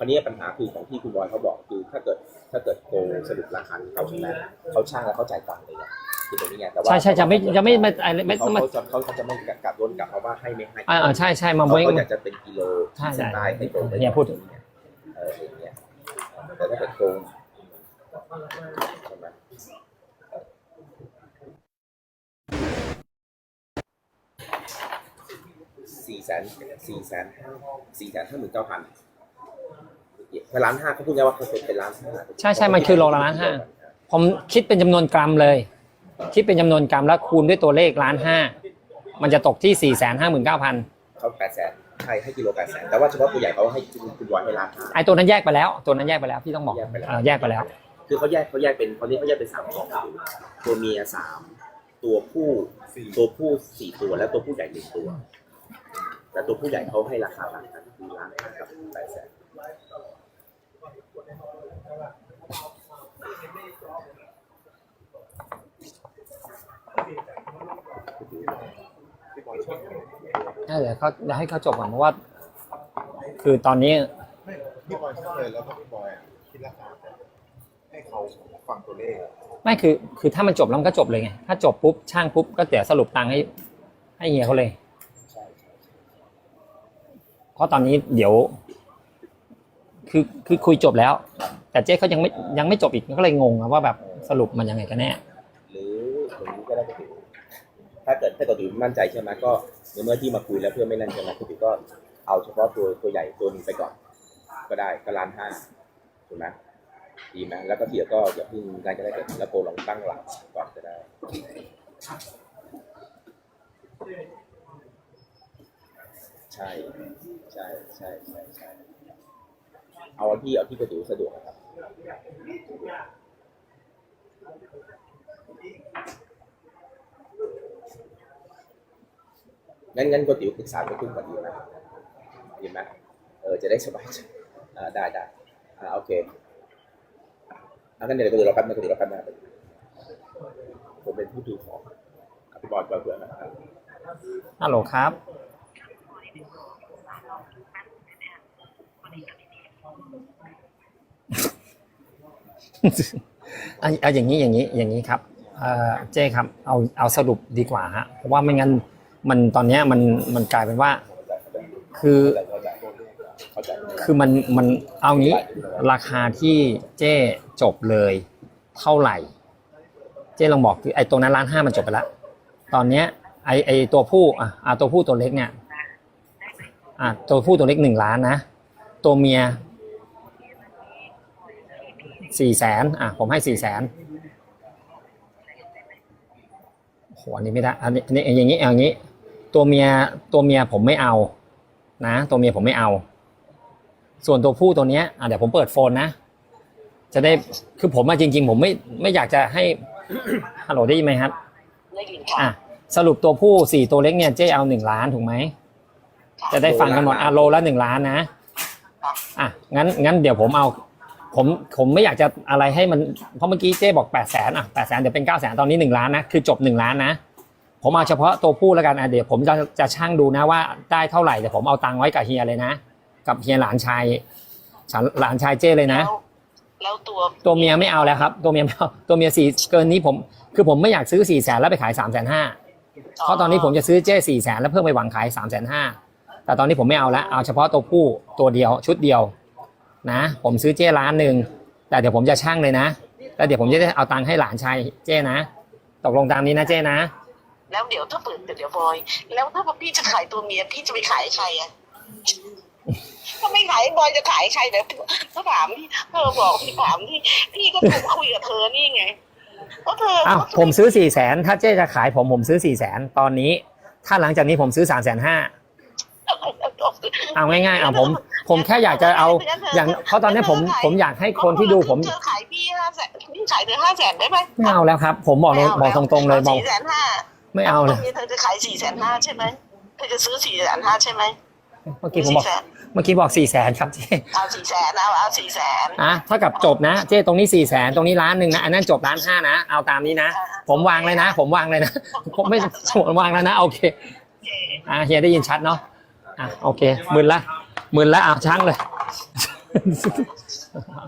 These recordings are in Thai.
คราวนี้ปัญหาคือของที่คุณบอยเขาบอกคือถ้าเกิดถ้าเกิดโกงสรุปราคาที่เขาใช่ไหมเขาช่างแล้วเขาจ่ายตังค์เลยไงคือตรงนี้ไงแต่ว่าใช่ใช่จะไม่จะไม่ไม่ไม่ไม่เขาไม่เขาจะเขาจะไม่กลับโดนกลับเพราะว่าให้ไม่ให้อ่าอ่าใช่ใช่มาเขาเว้งก็อยากจะเป็นกิโลใช่ใช่ได้ให้ตรงไปเนี่ยพูดเอออย่างเงี้ยแต่ถ้าเกิดโกงใช่ไหมสี่แสนสี่แสนสี่แสนห้าหมื่นเก้าพัน พล้านห้าเขาพูดไงว่าเขาเป็นเป็นล้านห้าใช่ใช่มันคือโลละล้านห้าผมคิดเป็นจำนวนกรัมเลย คิดเป็นจำนวนกรัมแล้วคูณด้วยตัวเลขล้านห้ามันจะตกที่สี่แสนห้าหมื่นเก้าพันเขาแปดแสนใช่ให้กิโลแปดแสนแต่ว่าเฉพาะตัวใหญ่เขาให้คุณคุณบอยให้ล้านห้าไอตัวนั้นแยกไปแล้ว ตัวนั้นแยกไปแล้วพี่ต้องบอกแยกไปแล้วอ่าแยกไปแล้วคือเขาแยกเขาแยกเป็นตอนนี้เขาแยกเป็นสามกล่องตัวเมียสามตัวผู้ตัวผู้สี่ตัวแล้วตัวผู้ใหญ่หนึ่งตัวแต่ตัวผู้ใหญ่เขาให้ราคาต่างกันคือล้านห้ากับแปดแสน เดี๋ยวเขาเดี๋ยวให้เขาจบก่อนเพราะว่า คือตอนนี้ไม่พี่บอยเข้าเลยแล้วก็พี่บอยอะคิดราคาให้เขาฟังตัวเลขไม่คือ คือถ้ามันจบแล้วมันก็จบเลยไงถ้าจบปุ๊บช่างปุ๊บก็เดี๋ยวสรุปตังค์ให้ ให้เฮียเขาเลยใช่เพราะตอนนี้เดี๋ยว คือคือคุยจบแล้ว แต่เจ๊เขายังไม่ยังไม่จบอีกก็เลยงงอะว่าแบบสรุปมันยังไงกันแน่หรืออย่างนี้ก็ได้ก็ถือถ้าเกิดถ้าเกิดถือมั่นใจใช่ไหมก็ในเมื่อที่มาคุยแล้วเพื่อไม่นั่นใช่ไหมคุณถือก็เอาเฉพาะตัวตัวใหญ่ตัวนึงไปก่อน ก็ได้ก็ล้านห้าถูกไหมดีไหมแล้วก็ที่เหลือก็อย่าเพิ่งการจะได้เกิดแล้วโกลองตั้งหลักก่อนก็ได้ใช่ใช่ใช่ใช่ใช่ เอาที่เอาที่กระตูสะดวกนะครับงั้นงั้นก็ติ๋วปรึกษาไปครึ่งก่อนดีไหมดีไหมเออจะได้สบายใจอ่าได้ได้อ่าโอเคอะงั้นเดี๋ยวก็เดี๋ยวเราแป๊บนึงก็เดี๋ยวเราแป๊บนึงนะผมเป็นผู้ดูของอะพี่บอยบอยเผื่อนะครับฮัลโหลครับ เอาอย่างนี้อย่างนี้อย่างนี้ครับเจ้ครับเอาเอาสรุปดีกว่าฮะเพราะว่าไม่งั้นมันตอนนี้มันมันกลายเป็นว่า คือคือมันมันเอางี้ราคาที่เจ้จบเลยเท่าไหร่ เจ้ลองบอกคือไอ้ตรงนั้นล้านห้ามันจบไปแล้วตอนเนี้ยไอ้ไอ้ตัวผู้อะอะตัวผู้ตัวเล็กเนี่ยอะตัวผู้ตัวเล็กหนึ่งล้านนะตัวเมีย สี่แสนอะผมให้สี่แสนโอ้โหอันนี้ไม่ได้อันนี้อันนี้อย่างนี้อย่างนี้ ตัวเมียตัวเมียผมไม่เอานะ ตัวเมียผมไม่เอา ส่วนตัวผู้ตัวเนี้ยอะเดี๋ยวผมเปิดโฟนนะ จะได้คือผมอะจริง ๆ ผมไม่ไม่อยากจะให้ฮัลโหลได้ยินไหมครับได้ยินค่ะอะสรุปตัวผู้สี่ตัวเล็กเนี่ยเจ๊เอาหนึ่งล้านถูกไหมจะได้ฟังกันหมดอะโลละหนึ่งล้านนะอะงั้นงั้นเดี๋ยวผมเอา ผมผมไม่อยากจะอะไรให้มันเพราะเมื่อกี้เจ๊บอกแปดแสนอะแปดแสนเดี๋ยวเป็นเก้าแสนตอนนี้หนึ่งล้านนะ คือจบหนึ่งล้านนะ ผมเอาเฉพาะตัวผู้แล้วกันอะเดี๋ยวผมจะจะช่างดูนะว่าได้เท่าไหร่เดี๋ยวผมเอาตังค์ไว้กับเฮียเลยนะ กับเฮียหลานชายฉันหลานชายเจ้เลยนะแล้วแล้วตัวตัวเมียไม่เอาแล้วครับ ตัวเมียไม่เอาตัวเมียสี่เกินนี้ผม คือผมไม่อยากซื้อสี่แสนแล้วไปขายสามแสนห้าเพราะตอนนี้ผมจะซื้อเจ้สี่แสนแล้วเพิ่มไปหวังขายสามแสนห้าแต่ตอนนี้ผมไม่เอาแล้วเอาเฉพาะตัวผู้ตัวเดียวชุดเดียว นะ ผมซื้อเจ้ล้านหนึ่งแต่เดี๋ยวผมจะช่างเลยนะแล้วเดี๋ยวผมจะได้เอาตังค์ให้หลานชายเจ้นะ ตกลงตามนี้นะเจ้นะ แล้วเดี๋ยวถ้าเปิดเดี๋ยวบอย แล้วถ้าพี่จะขายตัวเมียพี่จะไปขายให้ใครอะถ้าไม่ขายให้บอยจะขายให้ใครเดี๋ยวก็ถามพี่เธอบอกพี่ถามพี่พี่ก็โทรคุยกับเธอนี่ไงเพราะเธออ้าวผมซื้อสี่แสนถ้าเจ๊จะขายผมผมซื้อสี่แสนตอนนี้ ถ้าหลังจากนี้ผมซื้อสามแสนห้า เอาง่ายๆเอาผม ผมแค่อยากจะเอาอย่างเพราะตอนนี้ผมผมอยากให้คนที่ดูผมเธอขายพี่ห้าแสนพี่ขายเธอห้าแสนได้ไหมไม่เอาแล้วครับ ผมบอกบอกตรงๆเลยบอกสี่แสนห้าไม่เอาเลยเธอจะขายสี่แสนห้าใช่ไหมเธอจะซื้อสี่แสนห้าใช่ไหมเมื่อกี้ผมบอกสี่แสนเมื่อกี้บอกสี่แสนครับเจ๊เอาสี่แสนเอาเอาสี่แสนอะเท่ากับจบนะ เจ๊ตรงนี้สี่แสนตรงนี้ล้านหนึ่งนะอันนั้นจบล้านห้านะเอาตามนี้นะ ผมวางเลยนะ ผมวางเลยนะผมไม่ผมวางแล้วนะโอเคอะเฮียได้ยินชัดเนาะ อะโอเคหมื่นละหมื่นละอะช่างเลย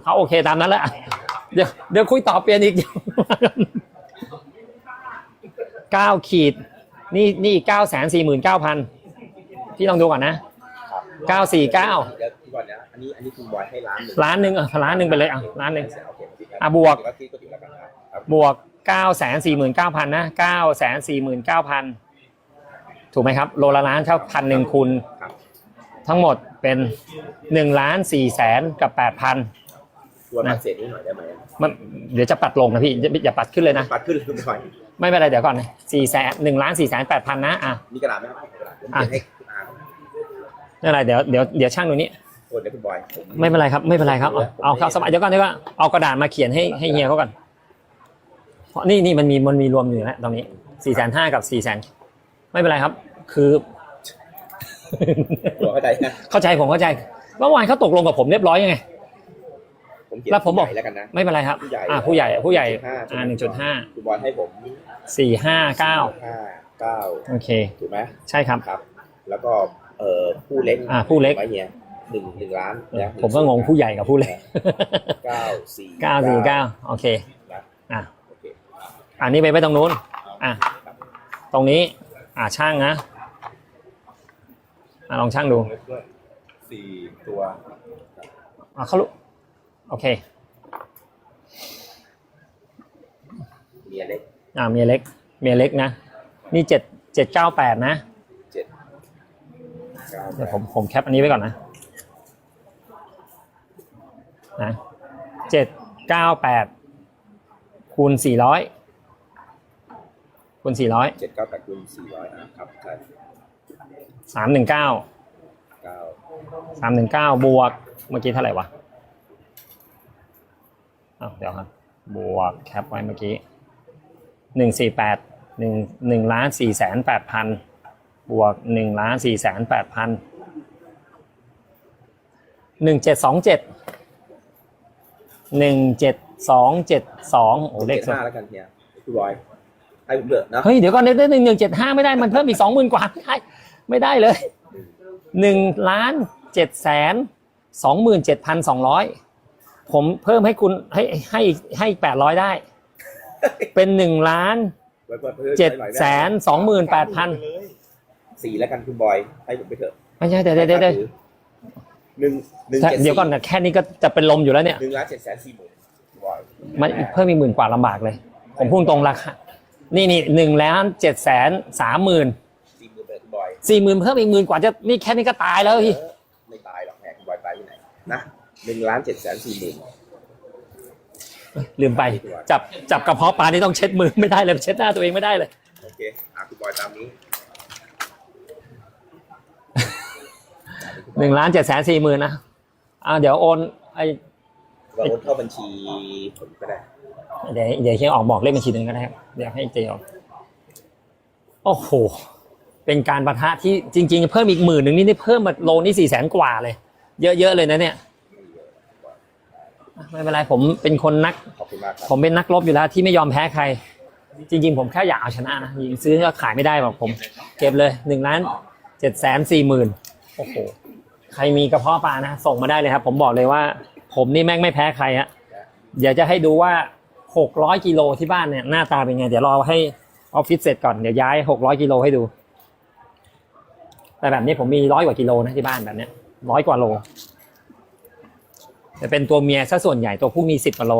เขาโอเคตามนั้นแหละเดี๋ยวเดี๋ยวคุยต่อเปลี่ยนอีกเก้าขีด นี่นี่เก้าแสนสี่หมื่นเก้าพันพี่ลองดูก่อนนะครับเก้าสี่เก้าเดี๋ยวพี่บอลนะอันนี้อันนี้คุณบอยให้ล้านหนึ่งล้านหนึ่งอะล้านหนึ่งไปเลยอะล้านหนึ่งโอเคโอเคอะบวกเดี๋ยคิดก็ถือแล้วกันนะครับบวกเก้าแสนสี่หมื่นเก้าพันนะเก้าแสนสี่หมื่นเก้าพันถูกไหมครับโลละล้านเท่าพันหนึ่งคูณครับ ทั้งหมดเป็นหนึ่งล้านสี่แสนกับแปดพันตัวมันเศษนิดหน่อยได้ไหมมันเดี๋ยวจะปัดลงนะพี่อย่าอย่าปัดขึ้นเลยนะปัดขึ้นเลยคุณบอยไม่เป็นไรเดี๋ยวก่อนสี่แสนหนึ่งล้านสี่แสนแปดพันนะอะมีกระดาษไหมครับกระดาษผมเขียนให้คุณอาไม่เป็นไรเดี๋ยวเดี๋ยวเดี๋ยวช่างดูนี้โทษนะคุณบอยผมไม่เป็นไรครับไม่เป็นไรครับเอาเอาครับสมัยเดี๋ยวก่อนเดี๋ยวก่อนเอากระดาษมาเขียนให้ให้เฮียเขาก่อนเพราะนี่นี่มันมีมันมีรวมอยู่แล้วตรงนี้สี่แสนห้ากับสี่แสนไม่เป็นไรครับ คือ หัวเข้าใจนะ เข้าใจผมเข้าใจเมื่อวานเขาตกลงกับผมเรียบร้อยยังไง ผมเขียนแล้วผมบอกใหญ่แล้วกันนะ ไม่เป็นไรครับ ผู้ใหญ่ อ่าผู้ใหญ่ผู้ใหญ่1.5อ่าหนึ่งจุดห้าคุณบอยให้ผมสี่ห้าเก้าห้าเก้าโอเค ถูกไหมใช่ครับ ครับ แล้วก็เอ่อผู้เล็กอ่าผู้เล็ก ไว้เนี่ยหนึ่งหนึ่งล้านนะผมก็งงผู้ใหญ่กับผู้เล็กเก้าสี่เก้าสี่เก้าโอเคนะอะโอเค อันนี้ไปไว้ตรงนู้น อะ ตรงนี้ อะช่างนะ อะลองช่างดูเล็กด้วยสี่ตัวอะเขารู้โอเค เมียเล็กอะเมียเล็ก เมียเล็กนะ นี่เจ็ดเจ็ดเก้าแปดนะเจ็ดเก้าเดี๋ยวผมผมแคปอันนี้ไว้ก่อนนะนะเจ็ดเก้าแปดคูณสี่ร้อยคูณสี่ร้อย เจ็ดเก้าแปดคูณสี่ร้อยอะครับใช่ สามหนึ่งเก้าเก้าสามหนึ่งเก้าบวกเมื่อกี้เท่าไหร่วะอ้าวเดี๋ยวครับบวกแคปไว้เมื่อกี้หนึ่งสี่แปดหนึ่งหนึ่งล้านสี่แสนแปดพันบวกหนึ่งล้านสี่แสนแปดพันหนึ่งเจ็ดสองเจ็ดหนึ่งเจ็ดสองเจ็ดสองโอ้เลขเจ็ดสวยห้าแล้วกันเฮียคุณบอย ให้ผมเถอะนะ เฮ้ยเดี๋ยวก่อนเดี๋ยวหนึ่งหนึ่งเจ็ดห้าไม่ได้มันเพิ่มอีกสองหมื่นกว่าไม่ได้ไม่ได้เลยหนึ่งล้านเจ็ดแสนสองหมื่นเจ็ดพันสองร้อยผมเพิ่มให้คุณให้ให้ให้แปดร้อยได้ เป็นหนึ่งล้านไว้เพิ่มเจ็ดแสนสองหมื่นแปดพันไปเลยสี่แล้วกันคุณบอย ให้ผมไปเถอะ ไม่ใช่เดี๋ยวเดี๋ยวเดี๋ยวเดี๋ยวหนึ่งหนึ่งแต่เจ็ดเดี๋ยวก่อนนะแค่นี้ก็จะเป็นลมอยู่แล้วเนี่ยหนึ่งล้านเจ็ดแสนสี่หมื่นคุณบอยมันเพิ่มอีกหมื่นกว่าลำบากเลย ผมพูดตรงราคา นี่นี่หนึ่งล้านเจ็ดแสนสามหมื่นสี่หมื่นเลยคุณบอยสี่หมื่นเพิ่มอีกหมื่นกว่าจะนี่แค่นี้ก็ตายแล้วพี่เออไม่ตายหรอกแหมคุณบอยตายที่ไหนนะหนึ่งล้านเจ็ดแสนสี่หมื่นลืมไป จับจับกระเพาะปลานี่ต้องเช็ดมือไม่ได้เลยเช็ดหน้าตัวเองไม่ได้เลย โอเคอะคุณบอยตามนี้หนึ่งล้านเจ็ดแสนสี่หมื่นนะอ่าเดี๋ยวโอนไอเราโอนเข้าบัญชีผมก็ได้ เดี๋ยวเดี๋ยวเฮียออกบอกเลขบัญชีหนึ่งก็ได้ครับเดี๋ยวให้เจออกโอ้โห เป็นการประทะที่จริง ๆ เพิ่มอีกหมื่นหนึ่งนี่นี่เพิ่มมาโลนี่สี่แสนกว่าเลย เยอะๆเลยนะเนี่ยไม่เป็นไรผมเป็นคนนัก ขอบคุณมากครับผมเป็นนักรบอยู่แล้วที่ไม่ยอมแพ้ใคร จริง ๆ ผมแค่อยากเอาชนะนะยิงซื้อก็ขายไม่ได้บอกผม เก็บเลยหนึ่งล้านเจ็ดแสนสี่หมื่นโอ้โหใครมีกระเพาะปลานะ ส่งมาได้เลยครับ ผมบอกเลยว่า ผมนี่แม่งไม่แพ้ใครฮะเดี๋ยวจะให้ดูว่า หกร้อยกิโลที่บ้านเนี่ยหน้าตาเป็นไง เดี๋ยวรอให้ออฟฟิศเสร็จก่อนเดี๋ยวย้ายหกร้อยกิโลให้ดู แต่แบบนี้ผมมีร้อยกว่ากิโลนะที่บ้านแบบเนี้ยร้อยกว่าโลจะเป็นตัวเมียซะส่วนใหญ่ตัวผู้มีสิบกว่าโล